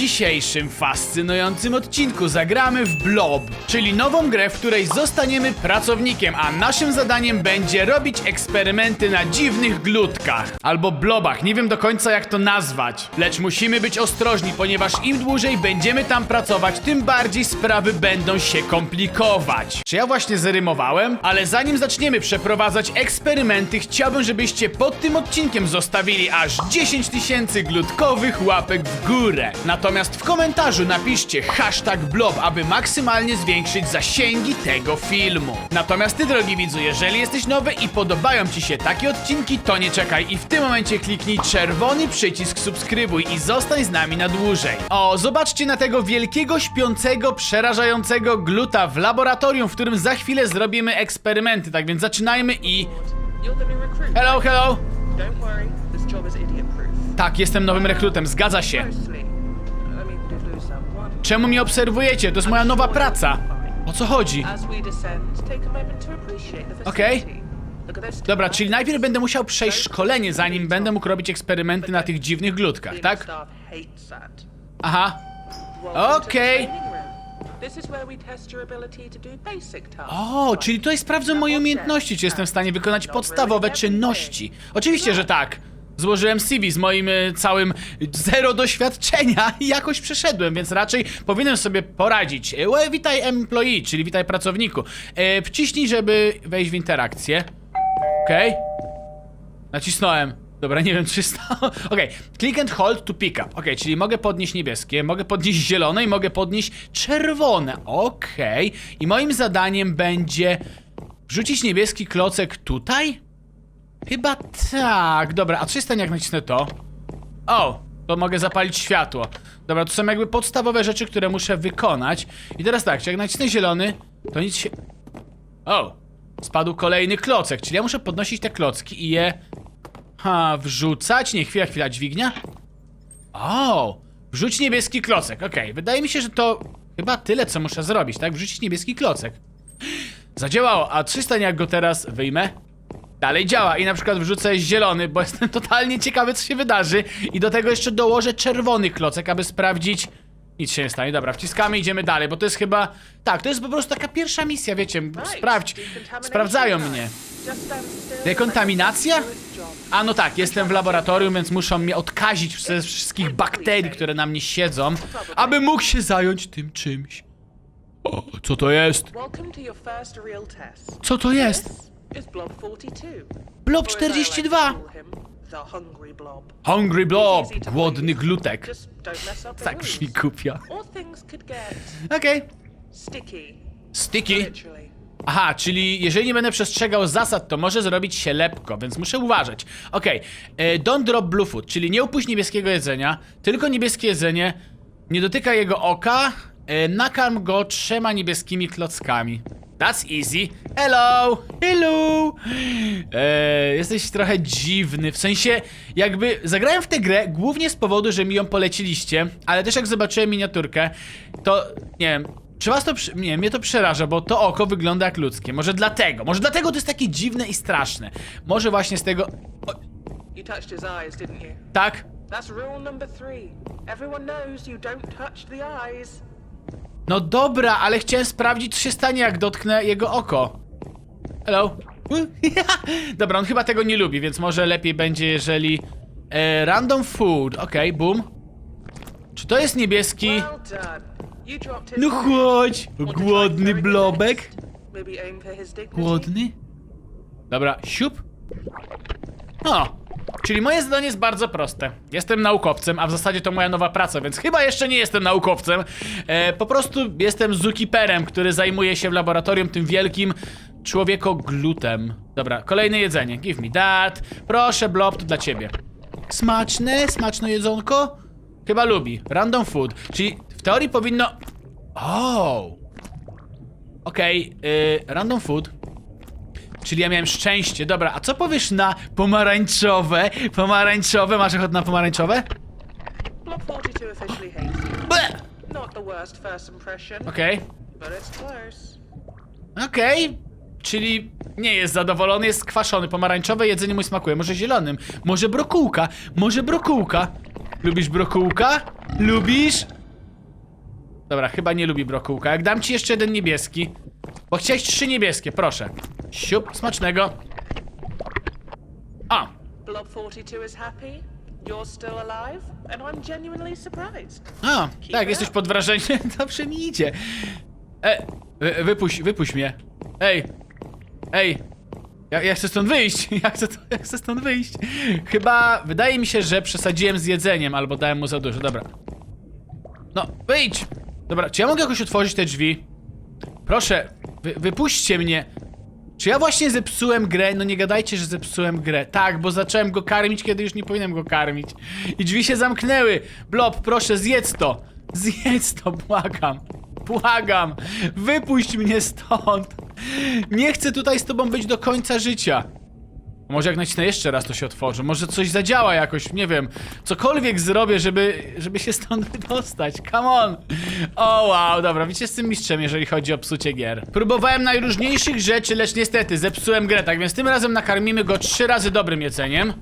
dzisiejszym fascynującym odcinku zagramy w Blob, czyli nową grę, w której zostaniemy pracownikiem, a naszym zadaniem będzie robić eksperymenty na dziwnych glutkach. Albo blobach, nie wiem do końca jak to nazwać. Lecz musimy być ostrożni, ponieważ im dłużej będziemy tam pracować, tym bardziej sprawy będą się komplikować. Czy ja właśnie zarymowałem? Ale zanim zaczniemy przeprowadzać eksperymenty, chciałbym, żebyście pod tym odcinkiem zostawili aż 10 tysięcy glutkowych łapek w górę. Natomiast w komentarzu napiszcie hashtag blob, aby maksymalnie zwiększyć zasięgi tego filmu. Natomiast ty, drogi widzu, jeżeli jesteś nowy i podobają ci się takie odcinki, to nie czekaj i w tym momencie kliknij czerwony przycisk subskrybuj i zostań z nami na dłużej. O, zobaczcie na tego wielkiego, śpiącego, przerażającego gluta w laboratorium, w którym za chwilę zrobimy eksperymenty. Tak więc zaczynajmy i... Hello, hello! Tak, jestem nowym rekrutem, zgadza się. Czemu mnie obserwujecie? To jest moja nowa praca. O co chodzi? Okej. those Dobra, czyli najpierw będę musiał przejść szkolenie, zanim będę mógł robić eksperymenty na tych dziwnych glutkach, tak? Aha. The Okay. O, czyli tutaj sprawdzą moje umiejętności, czy jestem w stanie wykonać podstawowe czynności. Oczywiście, że tak. Złożyłem CV z moim y, całym zero doświadczenia i jakoś przeszedłem, więc raczej powinienem sobie poradzić. E, witaj employee, czyli witaj pracowniku. E, wciśnij, żeby wejść w interakcję. Okej. Nacisnąłem. Dobra, nie wiem czy stało. Okej, click and hold to pick up. Okej, czyli mogę podnieść niebieskie, mogę podnieść zielone i mogę podnieść czerwone. Okej. I moim zadaniem będzie wrzucić niebieski klocek tutaj? Chyba tak. Dobra, a co się stanie jak nacisnę to? O, to mogę zapalić światło. Dobra, to są jakby podstawowe rzeczy, które muszę wykonać. I teraz tak, jak nacisnę zielony, to nic się... O, spadł kolejny klocek, czyli ja muszę podnosić te klocki i je... Ha, wrzucać? Nie, chwila, chwila, dźwignia? O, wrzuć niebieski klocek, okej. Wydaje mi się, że to chyba tyle, co muszę zrobić, tak? Wrzucić niebieski klocek. Zadziałało, a co się stanie, jak go teraz wyjmę? Dalej działa i na przykład wrzucę zielony, bo jestem totalnie ciekawy, co się wydarzy. I do tego jeszcze dołożę czerwony klocek, aby sprawdzić... Nic się nie stanie, dobra, wciskamy, idziemy dalej, bo to jest chyba... Tak, to jest po prostu taka pierwsza misja, wiecie, sprawdź, sprawdzają mnie. Dekontaminacja? A no tak, jestem w laboratorium, więc muszą mnie odkazić ze wszystkich bakterii, które na mnie siedzą, aby mógł się zająć tym czymś. O, co to jest? Co to jest? Blob 42. Blob Or as I like to 42. call him, The Hungry Blob. Głodny glutek. Tak brzmi get Okej. sticky. Sticky. Aha, czyli jeżeli nie będę przestrzegał zasad, to może zrobić się lepko, więc muszę uważać. Okej, e, don't drop blue food, czyli nie upuść niebieskiego jedzenia, tylko niebieskie jedzenie, nie dotykaj jego oka, e, nakarm go trzema niebieskimi klockami. That's easy. Hello! Hello! E, jesteś trochę dziwny, w sensie jakby zagrałem w tę grę głównie z powodu, że mi ją poleciliście, ale też jak zobaczyłem miniaturkę, to nie wiem, czy was to, nie, mnie to przeraża, bo to oko wygląda jak ludzkie. Może dlatego, może dlatego to jest takie dziwne i straszne. Może właśnie z tego... O, tak? That's rule number three. Everyone knows you don't touch the eyes. No dobra, ale chciałem sprawdzić, co się stanie, jak dotknę jego oko. Hello? dobra, on chyba tego nie lubi, więc może lepiej będzie, jeżeli... E, random food, okej, boom. Czy to jest niebieski? No chodź, głodny blobek. Głodny? Dobra, siup. O, czyli moje zadanie jest bardzo proste. Jestem naukowcem, a w zasadzie to moja nowa praca, więc chyba jeszcze nie jestem naukowcem. E, po prostu jestem zookeeperem, który zajmuje się w laboratorium tym wielkim człowiekoglutem. Dobra, kolejne jedzenie. Give me that. Proszę, blob, to dla ciebie. Smaczne, smaczne jedzonko? Chyba lubi. Random food. Czyli w teorii powinno... O. Okej, y, random food. Czyli ja miałem szczęście. Dobra, a co powiesz na pomarańczowe? Pomarańczowe, masz ochotę na pomarańczowe? Blob 42 officially hates you. Ble! Not the worst first impression, Okej, but it's close. okej. Czyli nie jest zadowolony, jest skwaszony. Pomarańczowe jedzenie mu smakuje. Może zielonym, może brokułka, może brokułka. Lubisz brokułka? Lubisz? Dobra, chyba nie lubi brokułka. Jak dam ci jeszcze jeden niebieski. Bo chciałeś trzy niebieskie, proszę. Siup, smacznego. A, Blob 42 is happy. You're still alive, and I'm genuinely surprised. a, tak, jesteś pod wrażeniem. Dobrze mi idzie. E, wy, wypuść, wypuść mnie. Ej, ej. Ja, ja chcę stąd wyjść. Ja chcę, ja chcę stąd wyjść. Chyba, wydaje mi się, że przesadziłem z jedzeniem, albo dałem mu za dużo. Dobra. No, wyjdź! Dobra, czy ja mogę jakoś otworzyć te drzwi? Proszę, wy, wypuśćcie mnie. Czy ja właśnie zepsułem grę? No nie gadajcie, że zepsułem grę. Tak, bo zacząłem go karmić, kiedy już nie powinienem go karmić. I drzwi się zamknęły. Blob, proszę, zjedz to. Zjedz to, błagam. Błagam. Wypuść mnie stąd. Nie chcę tutaj z tobą być do końca życia. Może jak nacisnę jeszcze raz, to się otworzy. Może coś zadziała jakoś, nie wiem. Cokolwiek zrobię, żeby, żeby się stąd wydostać. Come on! O wow, dobra, wiecie, tym mistrzem, jeżeli chodzi o psucie gier. Próbowałem najróżniejszych rzeczy, lecz niestety zepsułem grę, tak więc tym razem nakarmimy go trzy razy dobrym jedzeniem.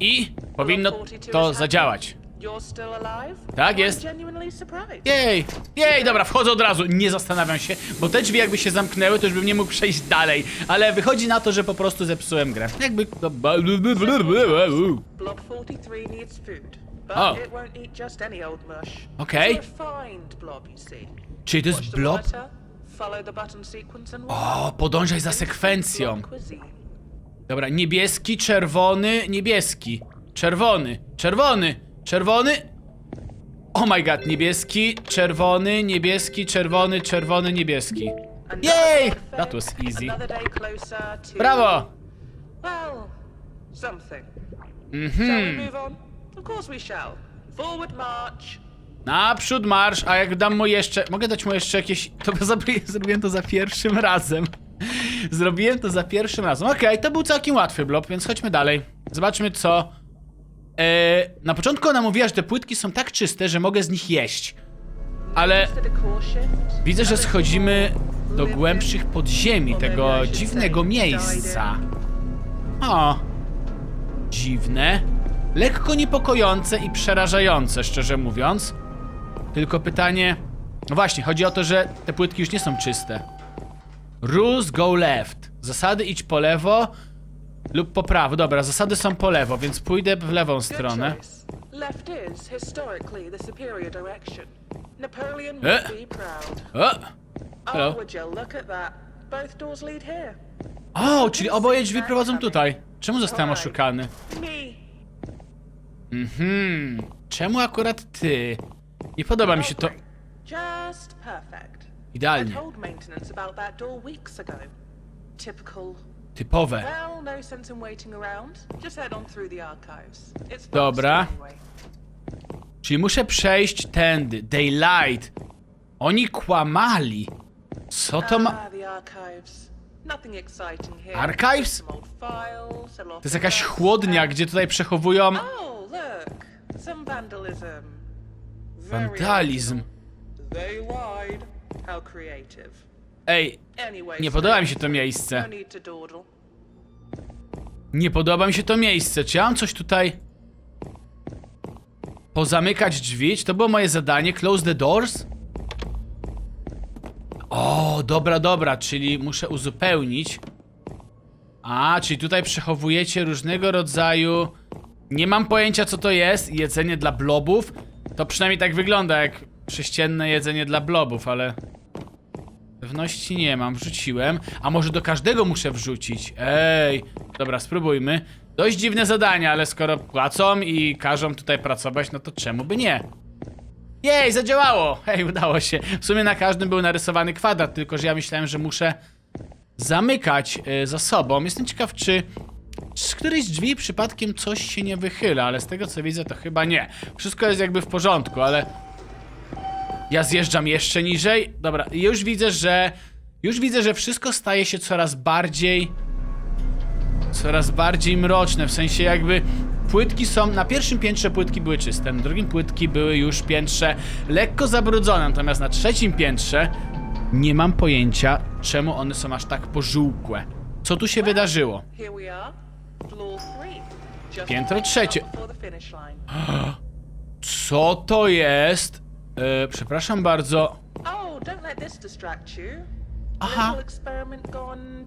I powinno Blob 42 to zadziałać. Tak jest. Jej! Jej, dobra, wchodzę od razu, nie zastanawiam się, bo te drzwi jakby się zamknęły, to już bym nie mógł przejść dalej, ale wychodzi na to, że po prostu zepsułem grę. Jakby... Blob 43 needs food, but it won't eat just any old mush. Okay. It's a refined blob, you see. Czyli to jest blob? O, podążaj za sekwencją. Dobra, niebieski, czerwony, niebieski. Czerwony, czerwony, czerwony. Oh my god, niebieski, czerwony, niebieski, czerwony, czerwony, niebieski. Yay! That was easy. Brawo! Well, something. Mhm. Of course we shall. Forward march. Naprzód marsz, a jak dam mu jeszcze... Mogę dać mu jeszcze jakieś... To zrobię- zrobiłem to za pierwszym razem. Zrobiłem to za pierwszym razem. Okej, to był całkiem łatwy blok, więc chodźmy dalej. Zobaczmy co... E, na początku ona mówiła, że te płytki są tak czyste, że mogę z nich jeść. Ale widzę, że schodzimy do głębszych podziemi tego dziwnego miejsca. O, dziwne, lekko niepokojące i przerażające, szczerze mówiąc. Tylko pytanie... No właśnie, chodzi o to, że te płytki już nie są czyste. Rules go left. Zasady idź po lewo lub po prawo. Dobra, zasady są po lewo, więc pójdę w lewą stronę. Left is historically the superior direction. Napoleon Eh? would be proud. O, Oh, Hello. would you look at that? Both doors lead here. o czyli oboje drzwi prowadzą tutaj. Czemu zostałem oszukany? Me. Mhm. Czemu akurat ty? Nie podoba mi się to. Just perfect. I Idealnie. told maintenance about that door weeks ago. Typical. Typowe. Well, no sense in waiting around. Just head on through the archives. It's faster Dobra. anyway. Czyli muszę przejść tędy. Daylight. Oni kłamali. Co to ma... Ah, the archives. Nothing exciting here. Archives? Some old files, a lot To jest of jakaś notes. chłodnia, gdzie tutaj przechowują... Oh, look. Some vandalism. Very Wandalizm. original. They lied. How creative. Ej, nie podoba mi się to no miejsce. dawdle. Nie podoba mi się to miejsce. Czy ja mam coś tutaj... Pozamykać drzwi? Czy to było moje zadanie? Close the doors? O, dobra, dobra, czyli muszę uzupełnić. A, czyli tutaj przechowujecie różnego rodzaju... Nie mam pojęcia co to jest. Jedzenie dla blobów. To przynajmniej tak wygląda jak prześcienne jedzenie dla blobów, ale... Pewności nie mam, wrzuciłem. A może do każdego muszę wrzucić? Ej, dobra, spróbujmy. Dość dziwne zadania, ale skoro płacą i każą tutaj pracować, no to czemu by nie? Jej, zadziałało! Hej, udało się. W sumie na każdym był narysowany kwadrat, tylko że ja myślałem, że muszę zamykać y, za sobą. Jestem ciekaw, czy z którejś drzwi przypadkiem coś się nie wychyla, ale z tego co widzę, to chyba nie. Wszystko jest jakby w porządku, ale ja zjeżdżam jeszcze niżej. Dobra, już widzę, że. Już widzę, że wszystko staje się coraz bardziej. Coraz bardziej mroczne. W sensie jakby. Płytki są. Na pierwszym piętrze płytki były czyste, na drugim płytki były już piętrze lekko zabrudzone. Natomiast na trzecim piętrze nie mam pojęcia, czemu one są aż tak pożółkłe. Co tu się wydarzyło? Piętro trzecie. Co to jest? E, przepraszam bardzo. Oh, don't let this distract you. Aha. Little experiment gone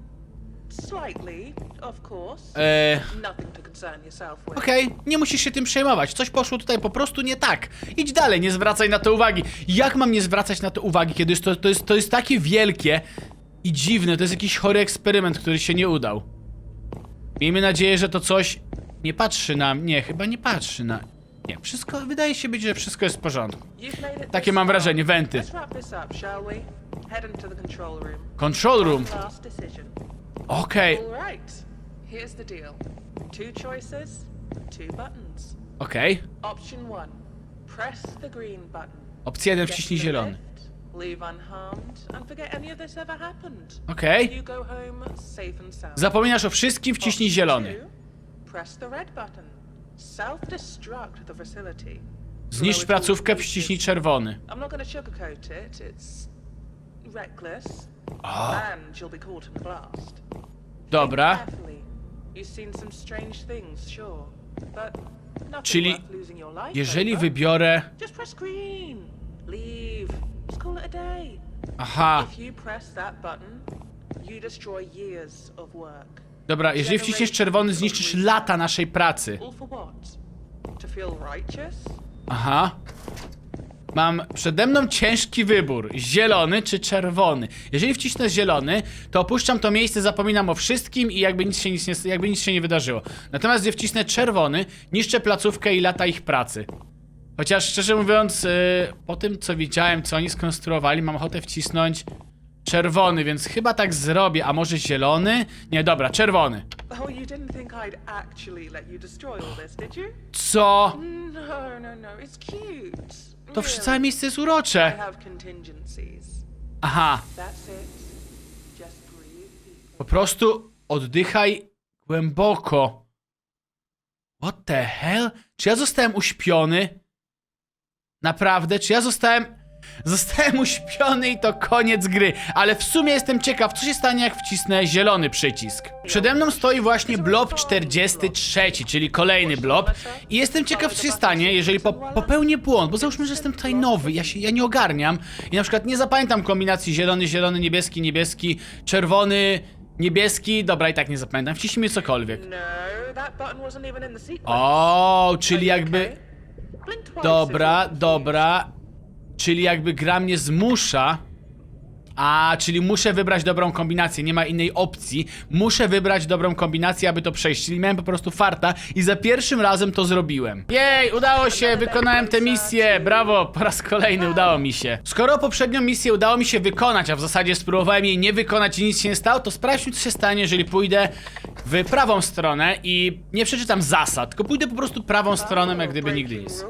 slightly, of course. E, Nothing to concern yourself with. Okej, nie musisz się tym przejmować. Coś poszło tutaj po prostu nie tak. Idź dalej, nie zwracaj na to uwagi. Jak mam nie zwracać na to uwagi, kiedy jest to, to, jest, to jest takie wielkie i dziwne? To jest jakiś chory eksperyment, który się nie udał. Miejmy nadzieję, że to coś nie patrzy na. Nie, chyba nie patrzy na. Nie, wszystko. Wydaje się być, że wszystko jest w porządku. Takie mam wrażenie, wenty. Control room. Okej, okej. Opcja 1 Get wciśnij zielony. Okej. Zapominasz o wszystkim, wciśnij zielony. Zniszcz placówkę, pieces. czerwony. O, dobra. Czyli Jeżeli wybiorę. Aha, Dobra, jeżeli wciśniesz czerwony, zniszczysz lata naszej pracy. Aha. Mam przede mną ciężki wybór: zielony czy czerwony. Jeżeli wcisnę zielony, to opuszczam to miejsce, zapominam o wszystkim i jakby nic się, nic nie, jakby nic się nie wydarzyło. Natomiast gdy wcisnę czerwony, niszczę placówkę i lata ich pracy. Chociaż szczerze mówiąc, yy, po tym co widziałem, co oni skonstruowali, mam ochotę wcisnąć czerwony, więc chyba tak zrobię. A może zielony? Nie, dobra, czerwony. Oh, you didn't think I'd actually let you destroy all this, did you? Co? No, no, no. It's cute. To Really. całe miejsce jest I urocze. have contingencies. Aha. That's it. Just breathe deeply. Po prostu oddychaj głęboko. What the hell? Czy ja zostałem uśpiony? Naprawdę? Czy ja zostałem... Zostałem uśpiony i to koniec gry. Ale w sumie jestem ciekaw, co się stanie, jak wcisnę zielony przycisk. Przede mną stoi właśnie blob 43, czyli kolejny blob. I jestem ciekaw, co się stanie, jeżeli po popełnię błąd. Bo załóżmy, że jestem tutaj nowy, ja się ja nie ogarniam. I na przykład nie zapamiętam kombinacji zielony, zielony, niebieski, niebieski, czerwony, niebieski. Dobra, i tak nie zapamiętam. Wciśnijmy cokolwiek. No. O, czyli jakby... Dobra, dobra. Czyli jakby gra mnie zmusza. A, czyli muszę wybrać dobrą kombinację, nie ma innej opcji. Muszę wybrać dobrą kombinację, aby to przejść. Czyli miałem po prostu farta i za pierwszym razem to zrobiłem. Jej, udało się, wykonałem tę misję. Brawo, po raz kolejny udało mi się. Skoro poprzednią misję udało mi się wykonać, a w zasadzie spróbowałem jej nie wykonać i nic się nie stało, to sprawdźmy, co się stanie, jeżeli pójdę w prawą stronę i nie przeczytam zasad, tylko pójdę po prostu prawą stroną, jak gdyby nigdy nic.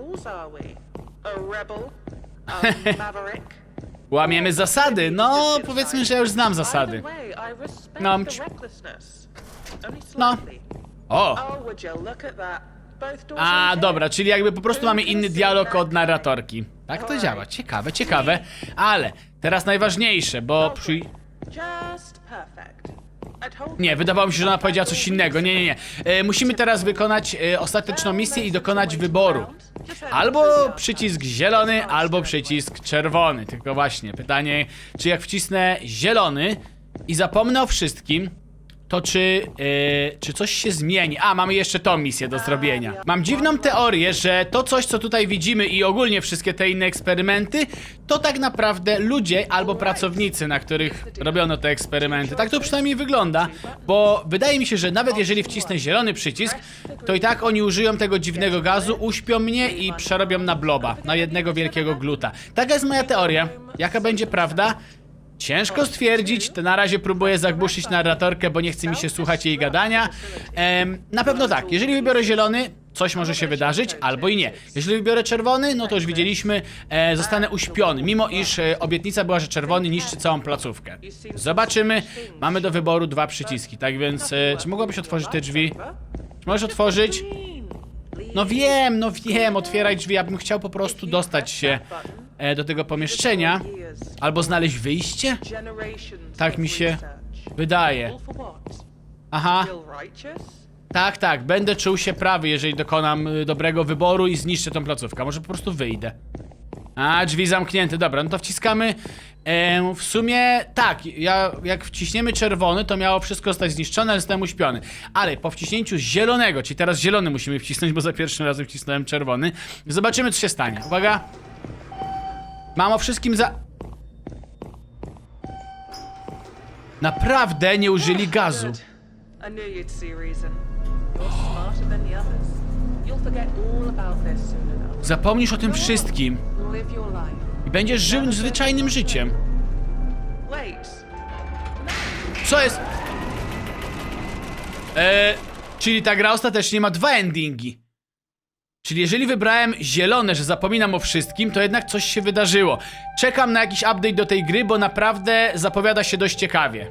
Maverick? Łamiemy zasady. No, powiedzmy, że ja już znam zasady. No, mć- No. O! Oh, A, dobra, czyli jakby po prostu mamy inny dialog od narratorki. Tak to działa. Ciekawe, ciekawe. Ale teraz najważniejsze, bo przy... Just Nie, wydawało mi się, że ona powiedziała coś innego. Nie, nie, nie. E, musimy teraz wykonać e, ostateczną misję i dokonać wyboru. Albo przycisk zielony, albo przycisk czerwony. Tylko właśnie, pytanie, czy jak wcisnę zielony i zapomnę o wszystkim, to czy, e, czy coś się zmieni? A, mamy jeszcze tą misję do zrobienia. Mam dziwną teorię, że to coś, co tutaj widzimy i ogólnie wszystkie te inne eksperymenty, to tak naprawdę ludzie albo pracownicy, na których robiono te eksperymenty. Tak to przynajmniej wygląda, bo wydaje mi się, że nawet jeżeli wcisnę zielony przycisk, to i tak oni użyją tego dziwnego gazu, uśpią mnie i przerobią na bloba, na jednego wielkiego gluta. Taka jest moja teoria. Jaka będzie prawda? Ciężko stwierdzić, to na razie próbuję zagłuszyć narratorkę, bo nie chce mi się słuchać jej gadania. Em, na pewno tak, jeżeli wybiorę zielony, coś może się wydarzyć, albo i nie. Jeżeli wybiorę czerwony, no to już widzieliśmy, e, zostanę uśpiony, mimo iż e, obietnica była, że czerwony niszczy całą placówkę. Zobaczymy, mamy do wyboru dwa przyciski, tak więc e, czy mogłabyś otworzyć te drzwi? Czy możesz otworzyć? No wiem, no wiem, otwieraj drzwi, ja bym chciał po prostu dostać się e, do tego pomieszczenia, albo znaleźć wyjście? Tak mi się wydaje. Aha, Tak, tak, będę czuł się prawy, jeżeli dokonam y, dobrego wyboru i zniszczę tą placówkę. Może po prostu wyjdę. A, drzwi zamknięte, dobra, no to wciskamy. Em, w sumie tak, ja, jak wciśniemy czerwony, to miało wszystko zostać zniszczone, ale zostałem uśpiony. Ale po wciśnięciu zielonego, czyli teraz zielony musimy wcisnąć, bo za pierwszym razem wcisnąłem czerwony. Zobaczymy, co się stanie. Uwaga. Mam o wszystkim za... Naprawdę nie użyli gazu. Good. I knew you'd see a reason. You're smarter than the others. You'll forget all about this soon enough. Zapomnisz o tym wszystkim Live your life. i będziesz żył zwyczajnym życiem. Wait. Co jest? Eee, czyli ta gra ostatecznie ma dwa endingi. Czyli jeżeli wybrałem zielone, że zapominam o wszystkim, to jednak coś się wydarzyło. Czekam na jakiś update do tej gry, bo naprawdę zapowiada się dość ciekawie.